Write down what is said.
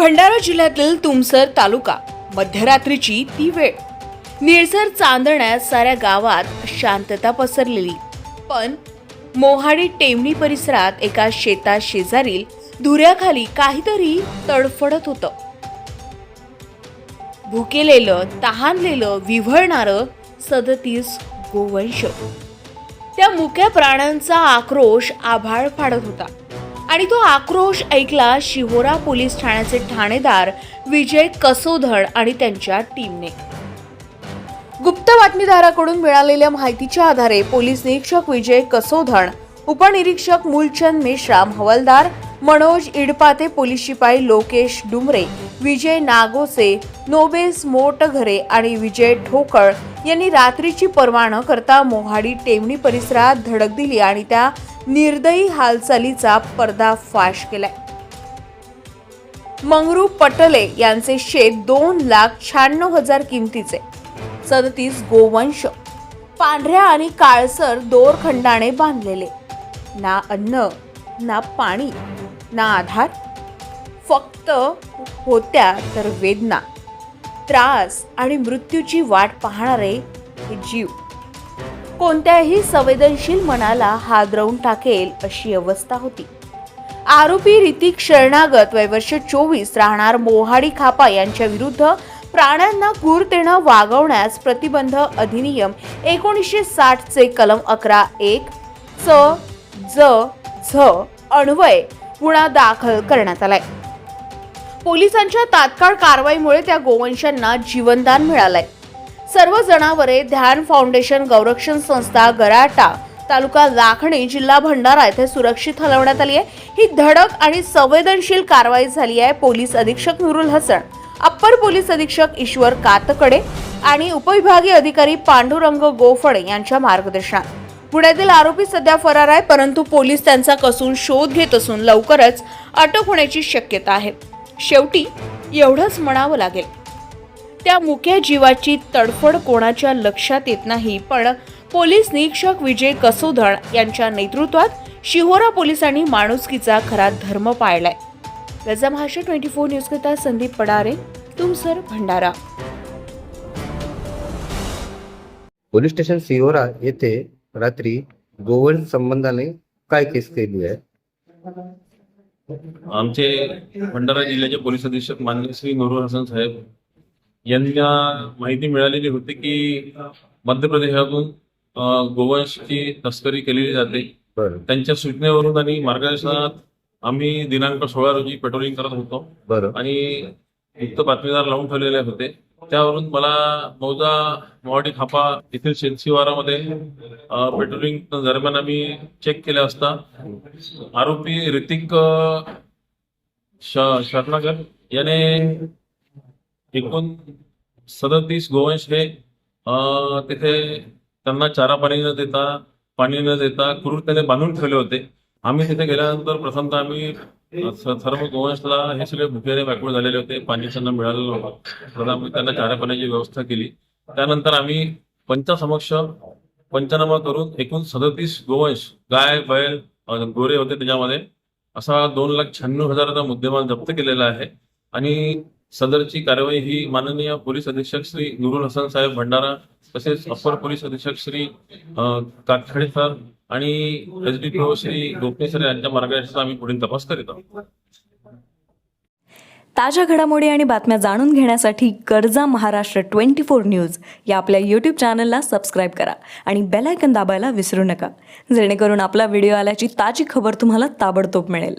भंडारा जिल्ह्यातील तुमसर तालुका मध्यरात्रीची ती वेळ. निळसर चांदण्यात साऱ्या गावात शांतता पसरलेली. पण मोहाडी टेमणी परिसरात एका शेता शेजारील धुऱ्याखाली काहीतरी तडफडत होतं. भुकेलेलं तहानलेलं विव्हळणारं सदतीस गोवंश. त्या मुक्या प्राण्यांचा आक्रोश आभाळ फाडत होता. आणि तो आक्रोश ऐकला शिहोरा पोलीस ठाण्याचे ठाणेदार विजय कसोधड आणि त्यांच्या टीमने. गुप्त बातमीदाराकडून मिळालेल्या माहितीच्या आधारे पोलीस निरीक्षक विजय कसोधण उपनिरीक्षक मूलचंद मेश्राम हवालदार मनोज इडपाते पोलीस शिपाई लोकेश डुमरे विजय नागोसे नोबेस मोटघरे आणि विजय ठोकळ यांनी रात्रीची पर्वा न करता मोहाडी टेमणी परिसरात धडक दिली आणि त्या निर्दयी हालचालीचा पर्दाफाश केलाय. मंगरू पटले यांचे शेत दोन लाख शहाण्णव हजार किमतीचे. सदतीस गोवंश पांढऱ्या आणि काळसर दोरखंडाने बांधलेले. ना अन्न ना पाणी ना आधार. फक्त होत्या तर वेदना. त्रास आणि मृत्यूची वाट पाहणारे हे जीव. कोणत्याही संवेदनशील मनाला हादरवून टाकेल अशी अवस्था होती. आरोपी ऋतिक शरणागत वयवर्ष चोवीस राहणार मोहाडी खापा यांच्या विरुद्ध प्राण्यांना क्रूरतेनं वागवण्यास प्रतिबंध अधिनियम एकोणीसशे साठचे कलम अकरा एक च ज झ अन्वय गुन्हा दाखल करण्यात आलाय. पोलिसांच्या तात्काळ कारवाईमुळे त्या गोवंशांना जीवनदान मिळालंय. सर्व जनावरे ध्यान फाउंडेशन गौरक्षण संस्था गराटा तालुका लाखणी जिल्हा भंडारा येथे सुरक्षित हलवण्यात आली आहे. ही धडक आणि संवेदनशील कारवाई झाली आहे पोलीस अधीक्षक नुरुल हसन अप्पर पोलीस अधीक्षक ईश्वर कातकडे आणि उपविभागीय अधिकारी पांडुरंग गोफडे यांच्या मार्गदर्शनात. पुण्यातील आरोपी सध्या फरार आहे परंतु पोलीस त्यांचा कसून शोध घेत असून लवकरच अटक होण्याची शक्यता आहे. शेवटी एवढंच म्हणावं लागेल. त्या मुक्या जीवाची तडफड कोणाच्या लक्षात येत नाही. पण पोलीस निरीक्षक विजय कसोधण यांच्या नेतृत्वात शिहोरा पोलिसांनी माणुसकीचा खरा धर्म पाळलाय. गजा महाराष्ट्र ट्वेंटी फोर न्यूजकरिता संदीप पडारे तुमसर भंडारा. पोलीस स्टेशन सिहोरा येथे रात्री गोवंश संबंधाने काय केस केली आहे? आमचे भंडारा जिल्ह्याचे पोलीस अधीक्षक मान्य श्री नूरुल हसन साहेब यांना माहिती मिळालेली होती की मध्य प्रदेशातून गोवंशची तस्करी केलेली जाते. त्यांच्या सूचनेवरून आणि मार्गदर्शनात आम्ही दिनांक सोळा रोजी पेट्रोलिंग करत होतो. आणि गुप्त बातमीदार लावून ठेवलेले होते. त्यावरून मला मौजा मोहाडी खापा येथील शेतशिवारामध्ये अं, पेट्रोलिंग दरम्यान आम्ही चेक केले असता. आरोपी ऋतिक अं, श- शरणागत याने एकूण सदतीस गोवंश हे तिथे त्यांना चारा पाणी न देता पाणी न देता क्रूरतेने बांधून ठेवले होते. आम्ही तिथे गेल्यानंतर प्रथमतः आम्ही सर्व गोवंशला हे सगळे भुकेने व्याकुळ झालेले होते पाणी त्यांना मिळालेलं होतं तर आम्ही त्यांना चारा पाण्याची व्यवस्था केली. त्यानंतर आम्ही पंचासमक्ष पंचनामा करून एकूण सदतीस गोवंश गाय बैल गोरे होते त्याच्यामध्ये. असा दोन लाख शहाण्णव हजाराचा मुद्देमाल जप्त केलेला आहे. आणि सदरची कारवाई ही माननीय पोलीस अधीक्षक श्री नुरुल हसन साहेब भंडारा तसेच अप्पर पोलीस अधीक्षक श्री अं, सर आणि S D P O Shri Gopane sir यांच्या मार्गदर्शनात आम्ही पुढील तपास करीत आहोत. ताज्या घडामोडी आणि बातम्या जाणून घेण्यासाठी गरजा महाराष्ट्र ट्वेंटी फोर न्यूज या आपल्या यूट्यूब चॅनलला सबस्क्राईब करा आणि बेलायकन दाबायला विसरू नका. जेणेकरून आपला व्हिडिओ आल्याची ताजी खबर तुम्हाला ताबडतोब मिळेल.